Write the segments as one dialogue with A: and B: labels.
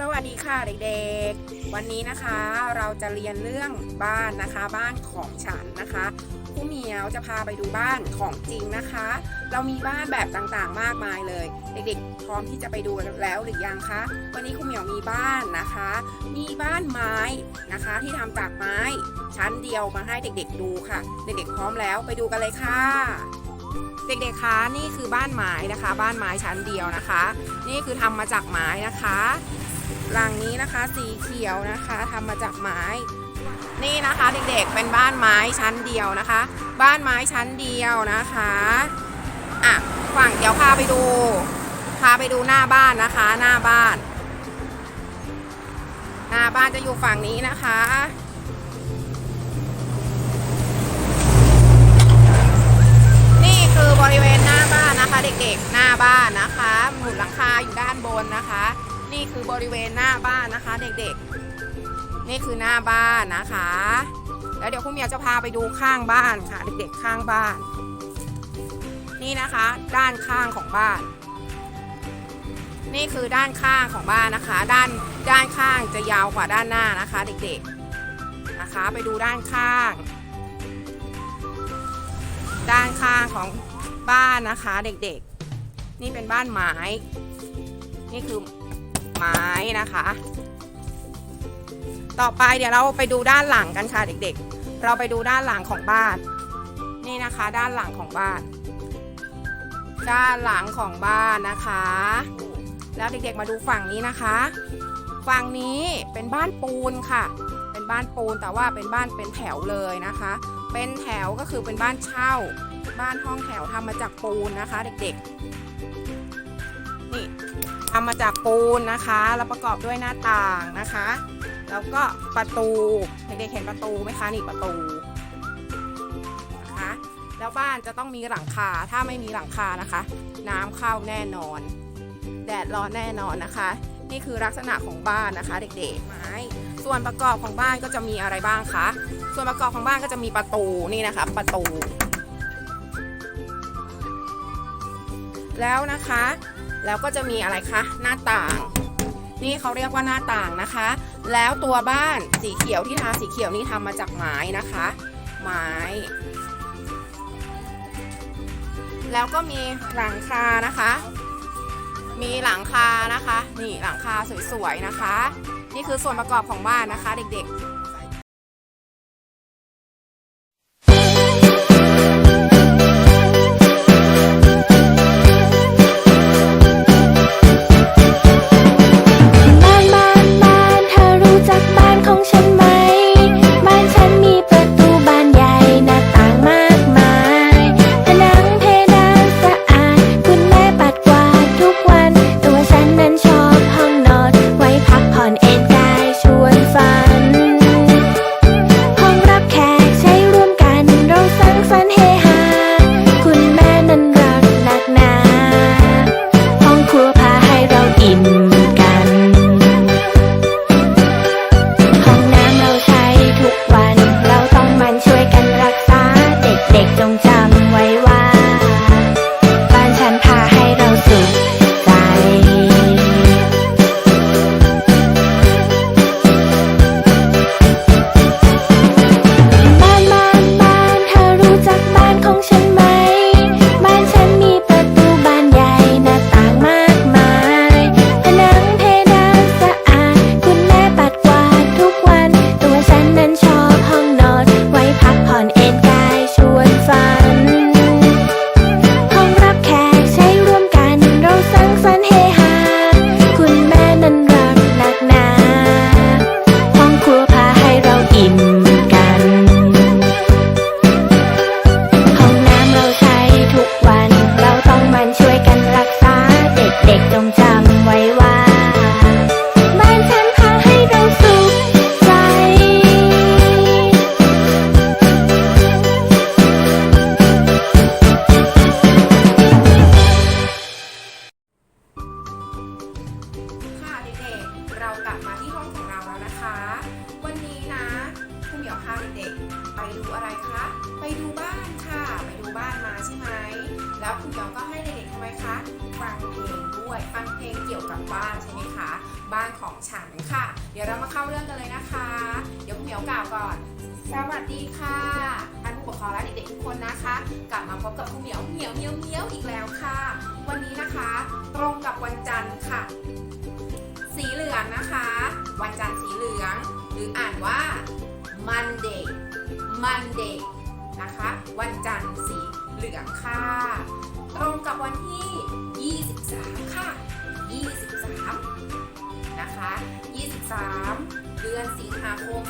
A: สวัสดีค่ะเด็กๆ วันนี้นะคะเราจะเรียนเรื่องบ้านนะคะ บ้านของฉันนะคะครูเหมียวจะพาไปดูบ้านของจริงนะคะ เรามีบ้านแบบต่างๆ มากมายเลย เด็กๆ พร้อมที่จะไปดูแล้วหรือยังคะ วันนี้ครูเหมียวมีบ้านนะคะ มีบ้านไม้นะคะ ที่ทำจากไม้ชั้นเดียวมาให้เด็กๆดูค่ะ เด็กๆ พร้อมแล้วไปดูกันเลยค่ะ เด็กๆ คะนี่คือบ้านไม้นะคะ บ้านไม้ชั้นเดียวนะคะ นี่คือทำมาจากไม้นะคะหลังนี้นะคะสีเขียวนะคะทำมาจากไม้ นี่นะคะเด็กๆเป็นบ้านไม้ชั้นเดียวนะคะ บ้านไม้ชั้นเดียวนะคะอะฝั่งเดี๋ยวพาไปดู พาไปดูหน้าบ้านนะคะ หน้าบ้าน หน้าบ้านจะอยู่ฝั่งนี้นะคะ บริเวณหน้าบ้านนะคะเด็กๆหน้าบ้านนะคะหมุดหลังคาอยู่ด้านบนนะคะ นี่คือบริเวณหน้าบ้านนะคะ เด็กๆ นี่คือหน้าบ้านนะคะ แล้วเดี๋ยวคุณเมียจะพาไปดูข้างบ้านค่ะ เด็กๆข้างบ้าน นี่นะคะ ด้านข้างของบ้าน นี่คือด้านข้างของบ้านนะคะ ด้านด้านข้างจะยาวกว่าด้านหน้านะคะ เด็กๆนะคะ ไปดูด้านข้าง ด้านข้างของ บ้านนะคะเด็กๆ นี่เป็นบ้านไม้ นี่คือไม้นะคะ ต่อไปเดี๋ยวเราไปดูด้านหลังกันค่ะเด็กๆ เราไปดูด้านหลังของบ้าน นี่นะคะด้านหลังของบ้าน ด้านหลังของบ้านนะคะ แล้วเด็กๆมาดูฝั่งนี้นะคะ ฝั่งนี้เป็นบ้านปูนค่ะ เป็นบ้านปูนแต่ว่าเป็นบ้านเป็นแถวเลยนะคะ เป็นแถวก็คือเป็นบ้านเช่า บ้านห้องแถวทำมาจากปูนนะคะ เด็กๆ นี่ทำมาจากปูนนะคะ แล้วประกอบด้วยหน้าต่างนะคะ แล้วก็ประตู เด็กๆเห็นประตูไหมคะนี่ประตูนะคะ แล้วบ้านจะต้องมีหลังคา ถ้าไม่มีหลังคานะคะ น้ำเข้าแน่นอน แดดร้อนแน่นอนนะคะ นี่คือลักษณะของบ้านนะคะ เด็กๆไม้ส่วนประกอบของบ้านก็จะมีอะไรบ้างคะ ส่วนประกอบของบ้านก็จะมีประตูนี่นะคะ ประตู แล้วนะคะ แล้วก็จะมีอะไรคะ หน้าต่าง นี่เขาเรียกว่าหน้าต่างนะคะ แล้วตัวบ้านสีเขียวที่ทาสีเขียวนี่ทำมาจากไม้นะคะ ไม้ แล้วก็มีหลังคานะคะ มีหลังคานะคะ นี่หลังคาสวยๆนะคะ นี่คือส่วนประกอบของบ้านนะคะ เด็กๆ
B: ยวพาเด็กๆไปดูอะ
A: ไรคะ ไปดูบ้านค่ะ ไปดูบ้านมาใช่ไหม แล้วคุณเหมียวก็ให้เด็กๆทำไมคะ ฟังเพลงด้วย ฟังเพลงเกี่ยวกับบ้านใช่ไหมคะ บ้านของฉันค่ะ เดี๋ยวเรามาเข้าเรื่องกันเลยนะคะ เดี๋ยวคุณเหมียวกล่าวก่อน สวัสดีค่ะท่านผู้ปกครองและเด็กๆทุกคนนะคะ กลับมาพบกับคุณเหมียวเหมียวเหมียวเหมียวอีกแล้วค่ะ วันนี้นะคะ ตรงกับวันจันทร์ค่ะ สีเหลืองนะคะ วันจันทร์สีเหลือง หรืออ่านว่า Monday Monday นะคะ วันจันทร์สีเหลืองค่ะ ตรงกับวันที่ 23 ค่ะ 23 นะคะ 23 เดือนสิงหาคม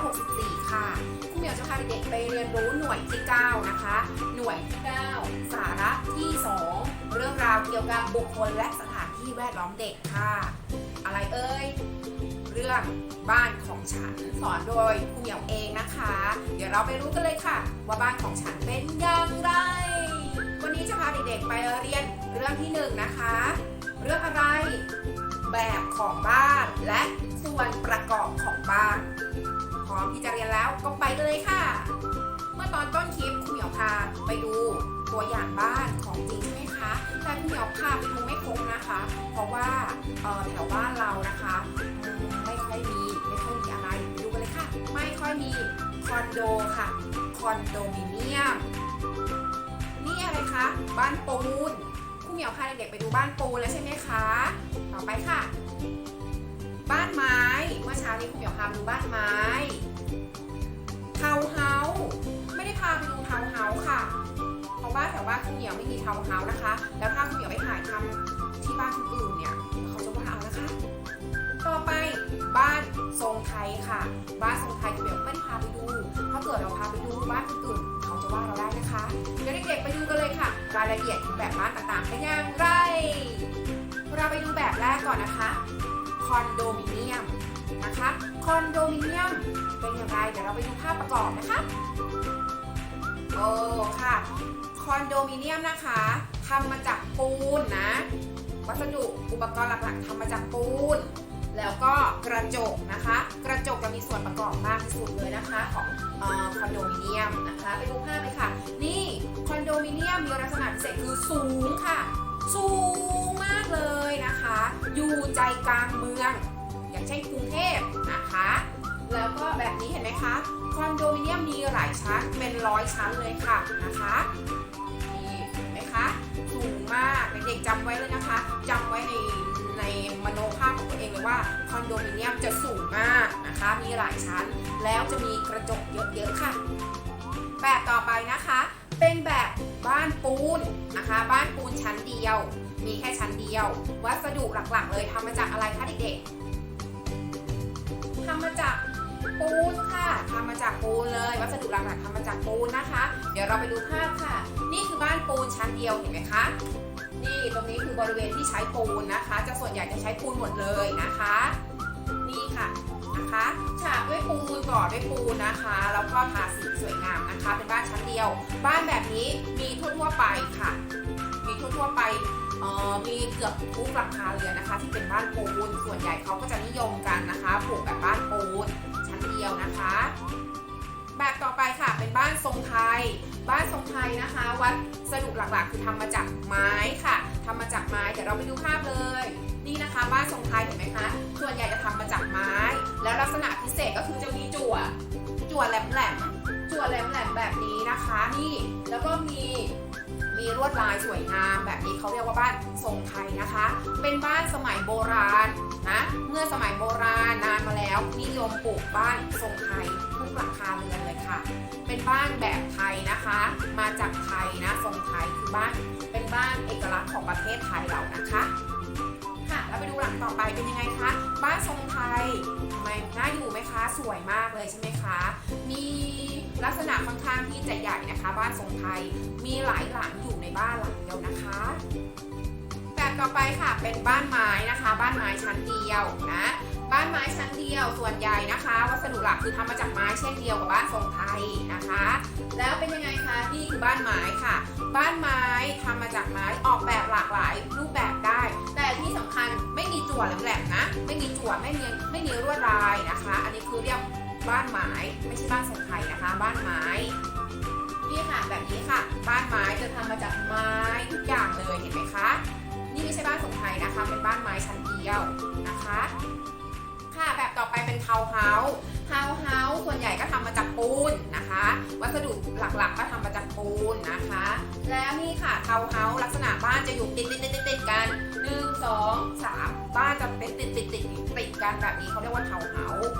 A: 2564 ค่ะคุณเหมียวจะพาเด็กๆไปเรียนรู้หน่วยที่ 9 นะคะ หน่วยที่ 9 สาระที่ 2 เรื่องราวเกี่ยวกับบุคคลและสถานที่แวดล้อมเด็กค่ะ อะไรเอ่ย เรื่องบ้านของฉันสอนโดยคุณเหมียวเองนะคะ เดี๋ยวเราไปรู้กันเลยค่ะ ว่าบ้านของฉันเป็นอย่างไร วันนี้จะพาเด็กๆไปเรียนเรื่องที่หนึ่งนะคะ เรื่องอะไร แบบของบ้านและส่วนประกอบของบ้านพร้อมที่จะเรียนแล้วก็ไปเลยค่ะ เมื่อตอนต้นคลิปคุณเหมียวพาไปดูตัวอย่างบ้านของจริงใช่ไหมคะแต่คุณเหมียวพาไปดูไม่ครบนะคะ เพราะว่าแถวบ้านเรานะคะ ไม่ค่อยมีคอนโดค่ะ คอนโดมิเนียม นี่อะไรคะ บ้านปูนคุณเหมียวพาเด็กๆไปดูบ้านปูนแล้วใช่ไหมคะ ต่อไปค่ะ บ้านไม้ เมื่อเช้านี้คุณเหมียวพาดูบ้านไม้เทาเฮาไม่ได้พาไปดูเทาเฮาค่ะ เพราะว่าแถวบ้านคุณเหมียวไม่มีเทาเฮานะคะ แล้วถ้าคุณเหมียวไปถ่ายทำที่บ้านคนอื่นเนี่ย เขาจะว่าเอานะคะ รงไทยค่ะ บ้านทรงไทยเหมียวไม่พาไปดู ถ้าเกิดเราพาไปดูบ้านคนอื่นเขาจะว่าเราได้นะคะเดี๋ยวเด็กๆไปดูกันเลยค่ะ รายละเอียดแบบบ้านต่างๆเป็นอย่างไร เราไปดูแบบแรกก่อนนะคะคอนโดมิเนียมนะคะคอนโดมิเนียมเป็นอย่างไรเดี๋ยวเราไปดูภาพประกอบนะคะโอ้ค่ะคอนโดมิเนียมนะคะทำมาจากปูนนะ วัสดุอุปกรณ์หลักๆทำมาจากปูน แล้วก็กระจกนะคะ กระจกจะมีส่วนประกอบมากที่สุดเลยนะคะของออคอนโดมิเนียมนะคะไปดูภาพเลยค่ะ นี่คอนโดมิเนียมมีลักษณะพิเศษคือสูงค่ะ สูงมากเลยนะคะ อยู่ใจกลางเมือง อย่างเช่นกรุงเทพนะคะ แล้วก็แบบนี้เห็นไหมคะคอนโดมิเนียมมีหลายชั้นเป็นร้อยชั้นเลยค่ะนะคะนี่เห็นไหมคะสูงมากเด็กๆจำไว้เลยนะคะจำไว้ใน ในมโนภาพของตัวเองเลยว่าคอนโดมิเนียมจะสูงมากนะคะ มีหลายชั้นแล้วจะมีกระจกเยอะๆค่ะ แบบต่อไปนะคะ เป็นแบบบ้านปูนนะคะ บ้านปูนชั้นเดียว มีแค่ชั้นเดียว วัสดุหลักๆ เลยทำมาจากอะไรคะเด็กๆทำมาจากปูนค่ะทำมาจากปูนเลย วัสดุหลักๆทำมาจากปูนนะคะ เดี๋ยวเราไปดูภาพค่ะ นี่คือบ้านปูนชั้นเดียวเห็นไหมคะ นี่ตรงนี้คือบริเวณที่ใช้ปูนนะคะ จะส่วนใหญ่จะใช้ปูนหมดเลยนะคะ นี่ค่ะนะคะฉาบด้วยปูนก่อด้วยปูนนะคะแล้วก็ทาสีสวยงามนะคะ เป็นบ้านชั้นเดียว บ้านแบบนี้มีทั่วๆไปค่ะ มีทั่วๆไปมีเกือบทุกหลังคาเรือนนะคะ ที่เป็นบ้านปูนส่วนใหญ่เขาก็จะนิยมกันนะคะปลูกแบบบ้านปูนชั้นเดียวนะคะ แบบต่อไปค่ะเป็นบ้านทรงไทย บ้านทรงไทยนะคะ วัสดุหลักๆ คือทำมาจากไม้ค่ะทำมาจากไม้เดี๋ยวเราไปดูภาพเลย นี่นะคะ บ้านทรงไทยเห็นไหมคะส่วนใหญ่จะทำมาจากไม้ แล้วลักษณะพิเศษก็คือจะมีจั่วจั่วแหลมๆจั่วแหลมๆแบบนี้นะคะ นี่แล้วก็มีมีลวดลายสวยงามแบบนี้เขาเรียกว่าบ้านทรงไทยนะคะ เป็นบ้านสมัยโบราณนะ เมื่อสมัยโบราณนานมาแล้วนิยมปลูกบ้านทรงไทย หลังคาเรือนเลยค่ะ เป็นบ้านแบบไทยนะคะ มาจากไทยนะทรงไทยคือบ้านเป็นบ้านเอกลักษณ์ของประเทศไทยเรานะคะค่ะแล้วไปดูหลังต่อไปเป็นยังไงคะ บ้านทรงไทยทำไมน่าอยู่ไหมคะสวยมากเลยใช่ไหมคะ มีลักษณะค่อนข้างที่จะใหญ่นะคะ บ้านทรงไทยมีหลายหลังอยู่ในบ้านหลังเดียวนะคะแบบต่อไปค่ะเป็นบ้านไม้นะคะ บ้านไม้ชั้นเดียวนะ บ้านไม้ชั้นเดียวส่วนใหญ่นะคะ วัสดุหลักคือทำมาจากไม้เช่นเดียวกับบ้านทรงไทยนะคะ แล้วเป็นยังไงคะนี่คือบ้านไม้ค่ะ บ้านไม้ทำมาจากไม้ออกแบบหลากหลายรูปแบบได้ แต่ที่สำคัญไม่มีจั่วแหลมๆนะ ไม่มีจั่วไม่มีไม่มีลวดลายนะคะ อันนี้คือเรียกบ้านไม้ไม่ใช่บ้านทรงไทยนะคะ บ้านไม้นี่ค่ะแบบนี้ค่ะ บ้านไม้จะทำมาจากไม้ทุกอย่างเลยเห็นไหมคะ นี่ไม่ใช่บ้านทรงไทยนะคะ เป็นบ้านไม้ชั้นเดียว ต่อไปเป็นเทาเฮาส์เทาเฮาส์ส่วนใหญ่ก็ทำมาจากปูนนะคะ วัสดุหลักๆก็ทำมาจากปูนนะคะ แล้วนี่ค่ะเทาเฮาส์ลักษณะบ้านจะอยู่ติดติดติดติดติดกันหนึ่งสองสามบ้านจะเป็นติดติดติดติดติดกันแบบนี้เขาเรียกว่าเทาเฮาส์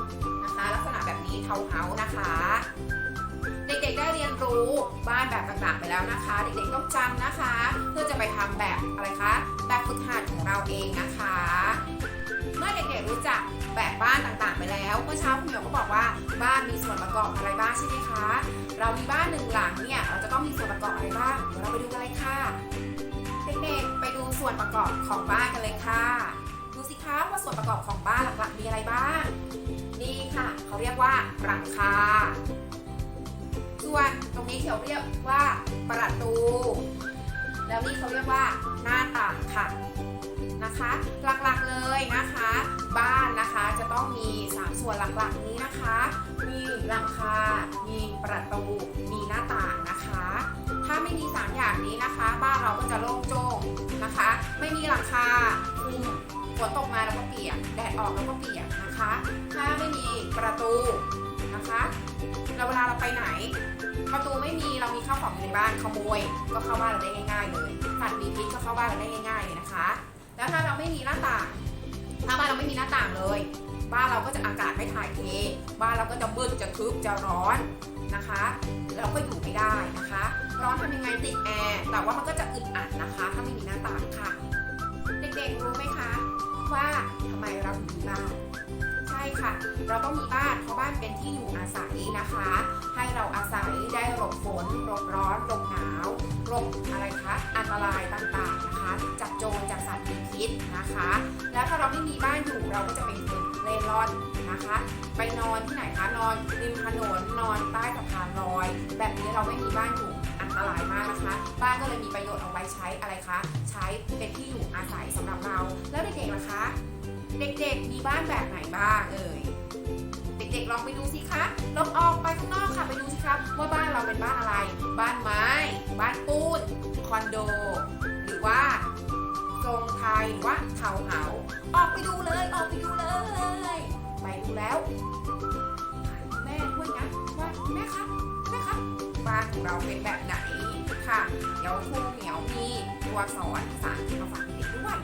A: นะคะ ลักษณะแบบนี้เทาเฮาส์นะคะเด็กๆ ได้เรียนรู้บ้านแบบต่างๆ ไปแล้วนะคะ เด็กๆ ต้องจำนะคะ เพื่อจะไปทำแบบอะไรคะ แบบฝึกหัดของเราเองนะคะ มื่อเด็กๆรู้จักแบบบ้านต่างๆ ไปแล้วเมื่อเช้าคุณเหมียวก็บอกว่าบ้านมีส่วนประกอบอะไรบ้างใช่ไหมคะ เรามีบ้านหนึ่งหลังเนี่ยเราจะต้องมีส่วนประกอบอะไรบ้างเดี๋ยวเราไปดูกันเลยค่ะเด็กๆไปดูส่วนประกอบของบ้านกันเลยค่ะดูสิคะว่าส่วนประกอบของบ้านหลักๆมีอะไรบ้าง นี่ค่ะ เขาเรียกว่าหลังคาส่วนตรงนี้เขาเรียกว่าประตู แล้วนี่เขาเรียกว่าหน้าต่างค่ะ นะคะ หลักๆเลยนะคะ บ้านนะคะจะต้องมี 3 ส่วนหลักๆนี้นะคะ มีหลังคา มีประตู มีหน้าต่างนะคะ ถ้าไม่มี 3 อย่างนี้นะคะ บ้านเราก็จะโล่งโจ้งนะคะ ไม่มีหลังคาคุมฝนตกมาแล้วก็เปียก แดดออกแล้วก็เปียกนะคะ ถ้าไม่มีประตูนะคะแล้วเวลาเราไปไหน ประตูไม่มีเรามีข้าวของอยู่ในบ้านขโมย ก็เข้าบ้านเราได้ง่าย ๆ เลยสัตว์มีพิษก็เข้าบ้านเราได้ง่าย ๆ เลยนะคะ แล้วถ้าเราไม่มีหน้าต่าง ถ้าบ้านเราไม่มีหน้าต่างเลย บ้านเราก็จะอากาศไม่ถ่ายเท บ้านเราก็จะมืดจะทึบจะร้อนนะคะ เราก็อยู่ไม่ได้นะคะ ร้อนทำยังไงติดแอร์แต่ว่ามันก็จะอึดอัดนะคะ ถ้าไม่มีหน้าต่างค่ะ เด็กๆรู้ไหมคะ ว่าทำไมเราถึงมีบ้านใช่ค่ะ เราต้องมีบ้านเพราะบ้านเป็นที่อยู่อาศัยนะคะ ให้เราอาศัยได้หลบฝนหลบร้อนหลบหนาวหลบอะไรคะอันตรายต่างๆนะคะ จากโจ ตนะคะ แล้วถ้าเราไม่มีบ้านอยู่เราก็จะเป็นคนเล่ร่อนนะคะ ไปนอนที่ไหนคะนอนริมถนนนอนใต้สะพานลอย แบบนี้เราไม่มีบ้านอยู่อันตรายมากนะคะ บ้านก็เลยมีประโยชน์เอาไว้ใช้อะไรคะ ใช้เป็นที่อยู่อาศัยสำหรับเรา แล้วเด็กๆล่ะคะ เด็กๆมีบ้านแบบไหนบ้างเอ่ยเด็กๆลองไปดูสิคะลองออกไปข้างนอกค่ะไปดูสิคะว่าบ้านเราเป็นบ้านอะไร บ้านไม้ บ้านปูนคอนโด หรือว่า ทรงไทยหรือว่าเขาเหาออกไปดูเลย ออกไปดูเลย ไปดูแล้วแม่ด้วยนะว่าแม่ครับแม่ครับบ้านของเราเป็นแบบไหนค่ะ เดี๋ยวครูเหมียวมีตัวอักษรภาษาอังกฤษมาฝากเด็กด้วย